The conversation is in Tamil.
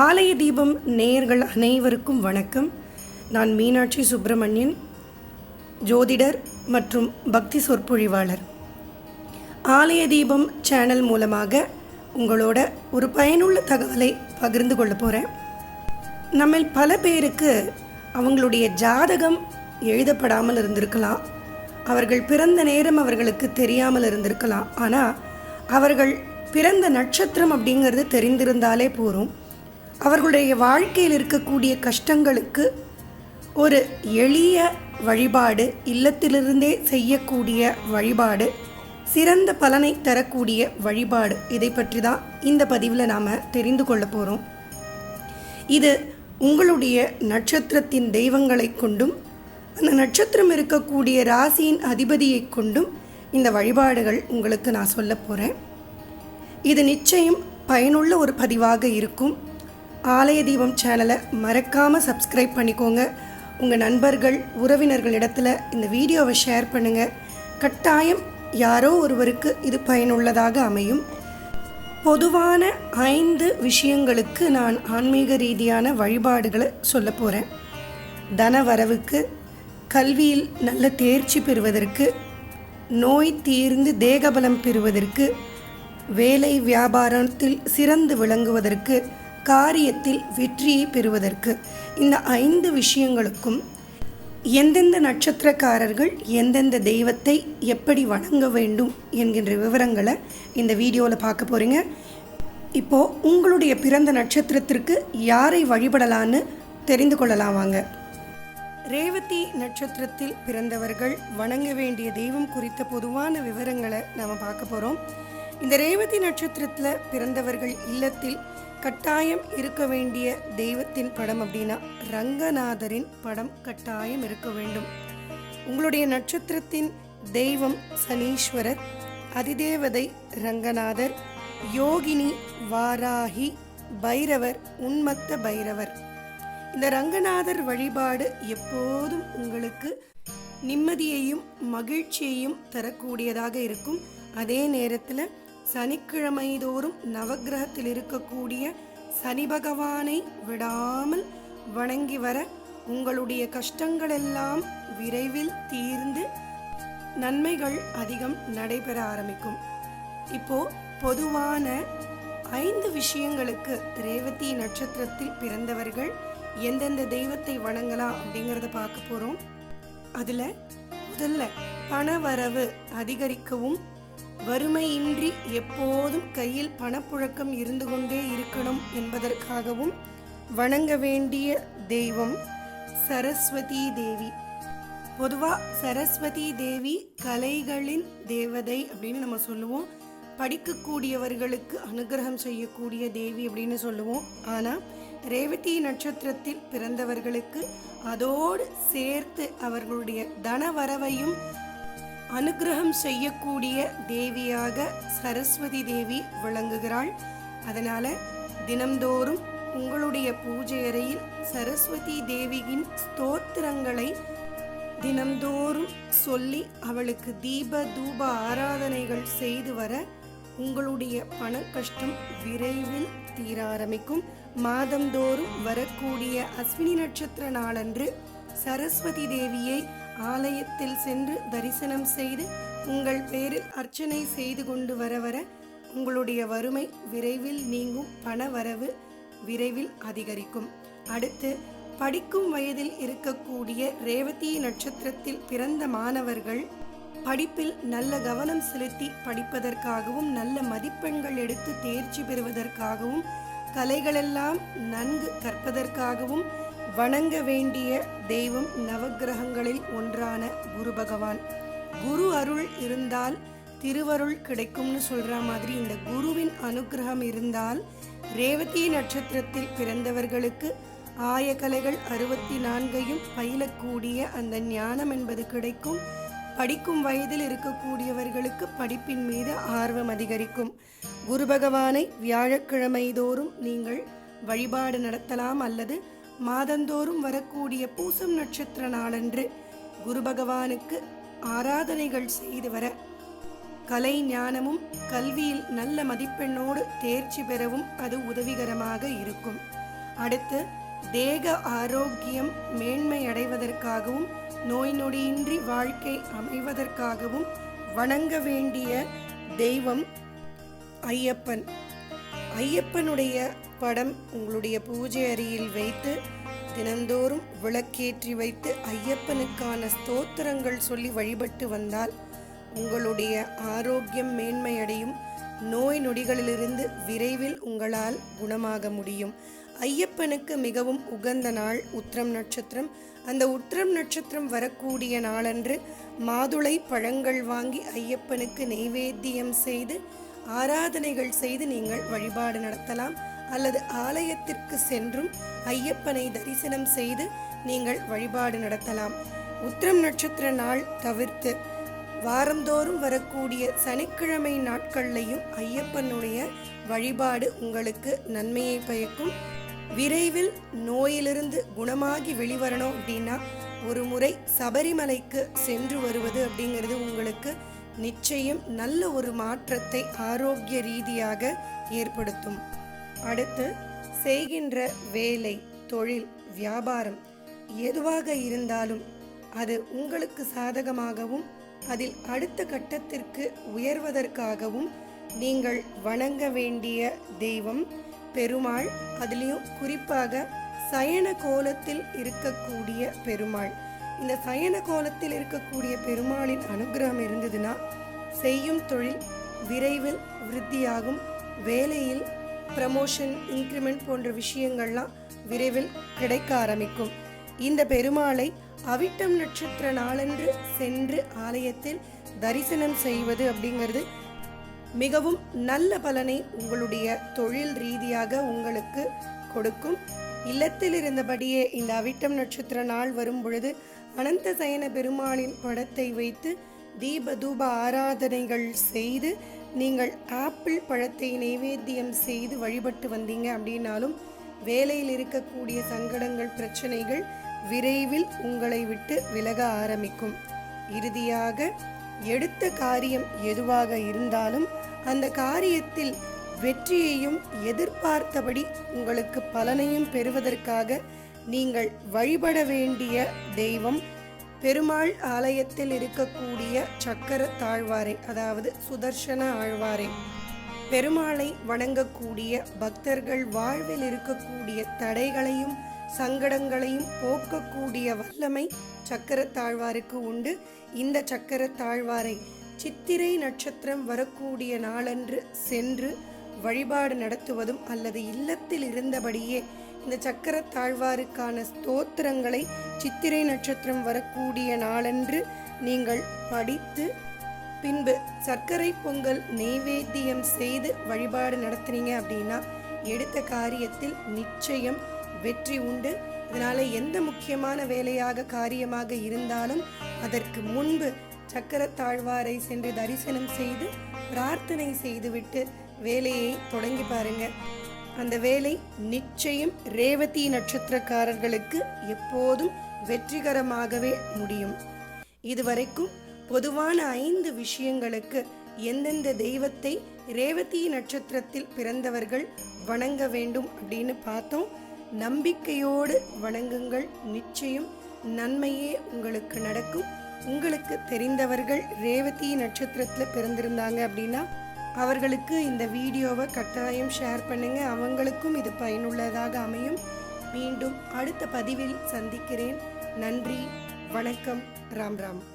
ஆலய தீபம் நேயர்கள் அனைவருக்கும் வணக்கம். நான் மீனாட்சி சுப்பிரமணியன் ஜோதிடர் மற்றும் பக்தி சொற்பொழிவாளர். ஆலய தீபம் சேனல் மூலமாக உங்களோட ஒரு பயனுள்ள தகவலை பகிர்ந்து கொள்ள போகிறேன் நம்மில் பல பேருக்கு அவங்களுடைய ஜாதகம் எழுதப்படாமல் இருந்திருக்கலாம். அவர்கள் பிறந்த நேரம் அவர்களுக்கு தெரியாமல் இருந்திருக்கலாம். ஆனால் அவர்கள் பிறந்த நட்சத்திரம் அப்படிங்கிறது தெரிந்திருந்தாலே போதும். அவர்களுடைய வாழ்க்கையில் இருக்கக்கூடிய கஷ்டங்களுக்கு ஒரு எளிய வழிபாடு இல்லத்திலிருந்தே செய்யக்கூடிய வழிபாடு சிறந்த பலனை தரக்கூடிய வழிபாடு. இதை பற்றி தான் இந்த பதிவில் நாம் தெரிந்து கொள்ள போகிறோம் இது உங்களுடைய நட்சத்திரத்தின் தெய்வங்களை கொண்டும் அந்த நட்சத்திரம் இருக்கக்கூடிய ராசியின் அதிபதியை கொண்டும் இந்த வழிபாடுகள் உங்களுக்கு நான் சொல்ல போகிறேன் இது நிச்சயம் பயனுள்ள ஒரு பதிவாக இருக்கும். ஆலய தீபம் சேனலை மறக்காமல் சப்ஸ்கிரைப் பண்ணிக்கோங்க. உங்கள் நண்பர்கள் உறவினர்களிடத்தில் இந்த வீடியோவை ஷேர் பண்ணுங்கள் கட்டாயம் யாரோ ஒருவருக்கு இது பயனுள்ளதாக அமையும். பொதுவான ஐந்து விஷயங்களுக்கு நான் ஆன்மீக ரீதியான வழிபாடுகளை சொல்ல போகிறேன் தன வரவுக்கு கல்வியில் நல்ல தேர்ச்சி பெறுவதற்கு நோய் தீர்ந்து தேகபலம் பெறுவதற்கு வேலை வியாபாரத்தில் சிறந்து விளங்குவதற்கு காரியத்தில் வெற்றியை பெறுவதற்கு இந்த ஐந்து விஷயங்களுக்கும் எந்தெந்த நட்சத்திரக்காரர்கள் எந்தெந்த தெய்வத்தை எப்படி வணங்க வேண்டும் என்கின்ற விவரங்களை இந்த வீடியோவில் பார்க்க போகிறீங்க இப்போது உங்களுடைய பிறந்த நட்சத்திரத்திற்கு யாரை வழிபடலான்னு தெரிந்து கொள்ளலாம் வாங்க. ரேவதி நட்சத்திரத்தில் பிறந்தவர்கள் வணங்க வேண்டிய தெய்வம் குறித்த பொதுவான விவரங்களை நாம் பார்க்க போகிறோம் இந்த ரேவதி நட்சத்திரத்தில் பிறந்தவர்கள் இல்லத்தில் கட்டாயம் இருக்க வேண்டிய தெய்வத்தின் படம் அப்படின்னா ரங்கநாதரின் படம் கட்டாயம் இருக்க வேண்டும். உங்களுடைய நட்சத்திரத்தின் தெய்வம் சனீஸ்வரர் அதிதேவதை ரங்கநாதர் யோகினி வாராகி பைரவர் உன்மத்த பைரவர். இந்த ரங்கநாதர் வழிபாடு எப்போதும் உங்களுக்கு நிம்மதியையும் மகிழ்ச்சியையும் தரக்கூடியதாக இருக்கும். அதே நேரத்தில் சனிக்கிழமை தோறும் நவக்கிரகத்தில் இருக்கக்கூடிய சனி பகவானை விடாமல் வணங்கி வர உங்களுடைய கஷ்டங்களெல்லாம் விரைவில் தீர்ந்து நன்மைகள் அதிகம் நடைபெற ஆரம்பிக்கும். இப்போ பொதுவான ஐந்து விஷயங்களுக்கு ரேவதி நட்சத்திரத்தில் பிறந்தவர்கள் எந்தெந்த தெய்வத்தை வணங்கலாம் அப்படிங்கிறத பார்க்க போகிறோம் அதில் முதல்ல பணவரவு அதிகரிக்கவும் வறுமையின்றி எப்போதும் கையில் பணப்புழக்கம் இருந்து கொண்டே இருக்கணும் என்பதற்காகவும் வணங்க வேண்டிய தெய்வம் சரஸ்வதி தேவி. பொதுவாக சரஸ்வதி தேவி கலைகளின் தேவதை அப்படின்னு நம்ம சொல்லுவோம். படிக்கக்கூடியவர்களுக்கு அனுகிரகம் செய்யக்கூடிய தேவி அப்படின்னு சொல்லுவோம். ஆனால் ரேவதி நட்சத்திரத்தில் பிறந்தவர்களுக்கு அதோடு சேர்த்து அவர்களுடைய தன வரவையும் அனுகிரகம் செய்யக்கூடிய தேவியாக சரஸ்வதி தேவி விளங்குகிறாள். அதனால தினம்தோறும் உங்களுடைய பூஜை அறையில் சரஸ்வதி தேவியின் ஸ்தோத்திரங்களை தினம்தோறும் சொல்லி அவளுக்கு தீப தூப ஆராதனைகள் செய்து வர உங்களுடைய பண கஷ்டம் விரைவில் தீர ஆரம்பிக்கும். மாதந்தோறும் வரக்கூடிய அஸ்வினி நட்சத்திர நாளன்று சரஸ்வதி தேவியை ஆலயத்தில் சென்று தரிசனம் செய்து உங்கள் பேரில் அர்ச்சனை செய்து கொண்டு வர வர உங்களுடைய வறுமை விரைவில் நீங்கும் பண வரவு விரைவில் அதிகரிக்கும். அடுத்து படிக்கும் வயதில் இருக்கக்கூடிய ரேவதி நட்சத்திரத்தில் பிறந்த மாணவர்கள் படிப்பில் நல்ல கவனம் செலுத்தி படிப்பதற்காகவும் நல்ல மதிப்பெண்கள் எடுத்து தேர்ச்சி பெறுவதற்காகவும் கலைகளெல்லாம் நன்கு கற்பதற்காகவும் வணங்க வேண்டிய தெய்வம் நவகிரகங்களில் ஒன்றான குரு பகவான். குரு அருள் இருந்தால் திருவருள் கிடைக்கும்னு சொல்ற மாதிரி இந்த குருவின் அனுகிரகம் இருந்தால் ரேவதி நட்சத்திரத்தில் பிறந்தவர்களுக்கு ஆயக்கலைகள் அறுபத்தி நான்கையும் பயிலக்கூடிய அந்த ஞானம் என்பது கிடைக்கும். படிக்கும் வயதில் இருக்கக்கூடியவர்களுக்கு படிப்பின் மீது ஆர்வம் அதிகரிக்கும். குரு பகவானை வியாழக்கிழமை தோறும் நீங்கள் வழிபாடு நடத்தலாம் அல்லது மாதந்தோறும் வரக்கூடிய பூசம் நட்சத்திர நாளன்று குரு பகவானுக்கு ஆராதனைகள் செய்து வர. கலை ஞானமும் கல்வியில் நல்ல மதிப்பெண்ணோடு தேர்ச்சி பெறவும் அது உதவிகரமாக இருக்கும். அடுத்து தேக ஆரோக்கியம் மேன்மை அடைவதற்காகவும் நோய் நொடியின்றி வாழ்க்கை அமைவதற்காகவும் வணங்க வேண்டிய தெய்வம் ஐயப்பன். ஐயப்பனுடைய படம் உங்களுடைய பூஜை அறையில் வைத்து தினந்தோறும் விளக்கேற்றி வைத்து ஐயப்பனுக்கான ஸ்தோத்திரங்கள் சொல்லி வழிபட்டு வந்தால் உங்களுடைய ஆரோக்கியம் மேன்மையடையும். நோய் நொடிகளிலிருந்து விரைவில் உங்களால் குணமாக முடியும். ஐயப்பனுக்கு மிகவும் உகந்த நாள் உத்திரம் நட்சத்திரம். அந்த உத்திரம் நட்சத்திரம் வரக்கூடிய நாளன்று மாதுளை பழங்கள் வாங்கி ஐயப்பனுக்கு நெய்வேத்தியம் செய்து ஆராதனைகள் செய்து நீங்கள் வழிபாடு நடத்தலாம். அல்லது ஆலயத்திற்கு சென்றும் ஐயப்பனை தரிசனம் செய்து நீங்கள் வழிபாடு நடத்தலாம். உத்திரம் நட்சத்திர நாள் தவிர்த்து வாரந்தோறும் வரக்கூடிய சனிக்கிழமை நாட்கள்லையும் ஐயப்பனுடைய வழிபாடு உங்களுக்கு நன்மையை பயக்கும். விரைவில் நோயிலிருந்து குணமாகி வெளிவரணும் அப்படின்னா ஒரு முறை சபரிமலைக்கு சென்று வருவது அப்படிங்கிறது உங்களுக்கு நிச்சயம் நல்ல ஒரு மாற்றத்தை ஆரோக்கிய ரீதியாக ஏற்படுத்தும். அடுத்து செய்கின்ற வேலை தொழில் வியாபாரம் எதுவாக இருந்தாலும் அது உங்களுக்கு சாதகமாகவும் அதில் அடுத்த கட்டத்திற்கு உயர்வதற்காகவும் நீங்கள் வணங்க வேண்டிய தெய்வம் பெருமாள். அதுலேயும் குறிப்பாக சயன கோலத்தில் இருக்கக்கூடிய பெருமாள். இந்த சயன கோலத்தில் இருக்கக்கூடிய பெருமாளின் அனுகிரகம் இருந்ததுன்னா செய்யும் தொழில் விரைவில் விருத்தியாகும் வேலையில் ப்ரமோஷன் இன்க்ரிமெண்ட் போன்ற விஷயங்கள்லாம் விரைவில் கிடைக்க ஆரம்பிக்கும். இந்த பெருமாளை அவிட்டம் நட்சத்திர நாளன்று சென்று ஆலயத்தில் தரிசனம் செய்வது அப்படிங்கிறது மிகவும் நல்ல பலனை உங்களுடைய தொழில் ரீதியாக உங்களுக்கு கொடுக்கும். இல்லத்தில் இருந்தபடியே இந்த அவிட்டம் நட்சத்திர நாள் வரும் பொழுது அனந்த சயன பெருமாளின் படத்தை வைத்து தீப தூப ஆராதனைகள் செய்து நீங்கள் ஆப்பிள் பழத்தை நைவேத்தியம் செய்து வழிபட்டு வந்தீங்க அப்படின்னாலும் வேலையில் இருக்கக்கூடிய சங்கடங்கள் பிரச்சனைகள் விரைவில் உங்களை விட்டு விலக ஆரம்பிக்கும். இறுதியாக எடுத்த காரியம் எதுவாக இருந்தாலும் அந்த காரியத்தில் வெற்றியையும் எதிர்பார்த்தபடி உங்களுக்கு பலனையும் பெறுவதற்காக நீங்கள் வழிபட வேண்டிய தெய்வம் பெருமாள் ஆலயத்தில் இருக்கக்கூடிய சக்கர தாழ்வாரை அதாவது சுதர்சன ஆழ்வாரை பெருமாளை வணங்கக்கூடிய பக்தர்கள் வாழ்வில் இருக்கக்கூடிய தடைகளையும் சங்கடங்களையும் போக்கக்கூடிய வல்லமை சக்கர தாழ்வாருக்கு உண்டு. இந்த சக்கர தாழ்வாரை சித்திரை நட்சத்திரம் வரக்கூடிய நாளன்று சென்று வழிபாடு நடத்துவதும் அல்லது இல்லத்தில் இருந்தபடியே இந்த சக்கர தாழ்வாருக்கான ஸ்தோத்திரங்களை சித்திரை நட்சத்திரம் வரக்கூடிய நாளன்று நீங்கள் படித்து பின்பு சர்க்கரை பொங்கல் நெய்வேத்தியம் செய்து வழிபாடு நடத்துனீங்க அப்படின்னா எடுத்த காரியத்தில் நிச்சயம் வெற்றி உண்டு. இதனால் எந்த முக்கியமான வேலையாக காரியமாக இருந்தாலும் அதற்கு முன்பு சக்கர தாழ்வாரை சென்று தரிசனம் செய்து பிரார்த்தனை செய்துவிட்டு வேலையை தொடங்கி பாருங்கள் அந்த வேலை நிச்சயம் ரேவதி நட்சத்திரக்காரர்களுக்கு எப்போதும் வெற்றிகரமாகவே முடியும். இதுவரைக்கும் பொதுவான ஐந்து விஷயங்களுக்கு எந்தெந்த தெய்வத்தை ரேவதி நட்சத்திரத்தில் பிறந்தவர்கள் வணங்க வேண்டும் அப்படின்னு பார்த்தோம். நம்பிக்கையோடு வணங்குங்கள். நிச்சயம் நன்மையே உங்களுக்கு நடக்கும். உங்களுக்கு தெரிந்தவர்கள் ரேவதி நட்சத்திரத்தில் பிறந்திருந்தாங்க அப்படின்னா அவர்களுக்கு இந்த வீடியோவை கட்டாயம் ஷேர் பண்ணுங்க. அவங்களுக்கும் இது பயனுள்ளதாக அமையும். மீண்டும் அடுத்த பதிவில் சந்திக்கிறேன். நன்றி. வணக்கம். ராம் ராம்.